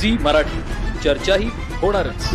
Zee Marathi. चर्चाही होणारच.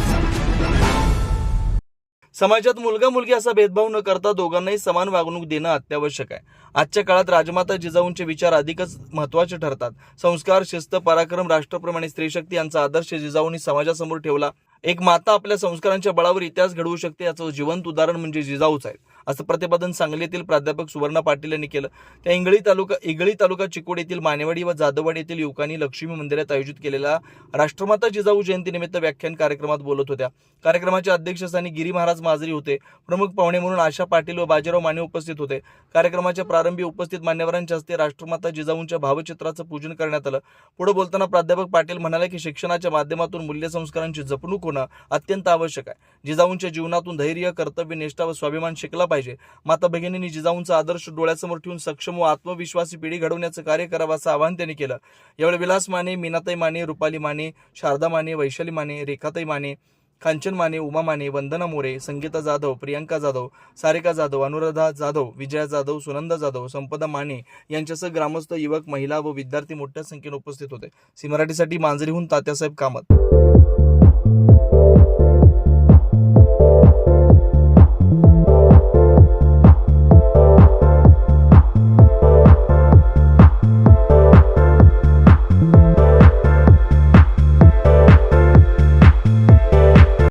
समाजात मुलगा मुलगी असा भेदभाव न करता दोघांनाही समान वागणूक देणं अत्यावश्यक आहे. आजच्या काळात राजमाता जिजाऊंचे विचार अधिकच महत्त्वाचे ठरतात. संस्कार शिस्त पराक्रम राष्ट्रप्रमाणे स्त्रीशक्ती यांचा आदर्श जिजाऊंनी समाजासमोर ठेवला. एक माता आपल्या संस्कारांच्या बळावर इतिहास घडवू शकते याचं जिवंत उदाहरण म्हणजे जिजाऊच आहे असं प्रतिपादन सांगलीतील प्राध्यापक सुवर्णा पाटील यांनी केलं. त्या इंगळी तालुका इंगळी तालुका चिकोड येथील मानेवाडी व जाधववाडी येथील युवकांनी लक्ष्मी मंदिरात आयोजित केलेल्या राष्ट्रमाता जिजाऊ जयंतीनिमित्त व्याख्यान कार्यक्रमात बोलत होत्या. कार्यक्रमाच्या अध्यक्षस्थानी गिरी महाराज माजरी होते. प्रमुख पाहुणे म्हणून आशा पाटील व बाजीराव माने उपस्थित होते. कार्यक्रमाच्या प्रारंभी उपस्थित मान्यवरांच्या हस्ते राष्ट्रमाता जिजाऊंच्या भावचित्राचं पूजन करण्यात आलं. पुढे बोलताना प्राध्यापक पाटील म्हणाले की शिक्षणाच्या माध्यमातून मूल्यसंस्कारांची जपणूक होणं अत्यंत आवश्यक आहे. जिजाऊंच्या जीवनातून धैर्य कर्तव्य निष्ठा व स्वाभिमान शिकला पाहिजे. माता भगिनींनी जिजाऊंचा आदर्श डोळ्यासमोर ठेवून सक्षम व आत्मविश्वासी पिढी घडवण्याचं कार्य करावं असं आवाहन त्यांनी केलं. यावेळी विलास माने मीनाताई माने रुपाली माने शारदा माने वैशाली माने रेखाताई माने कांचन माने उमा माने वंदना मोरे संगीता जाधव प्रियांका जाधव सारिका जाधव अनुराधा जाधव विजया जाधव सुनंदा जाधव संपदा माने यांच्यासह ग्रामस्थ युवक महिला व विद्यार्थी मोठ्या संख्येने उपस्थित होते. सी मराठीसाठी मांजरीहून तात्यासाहेब कामत.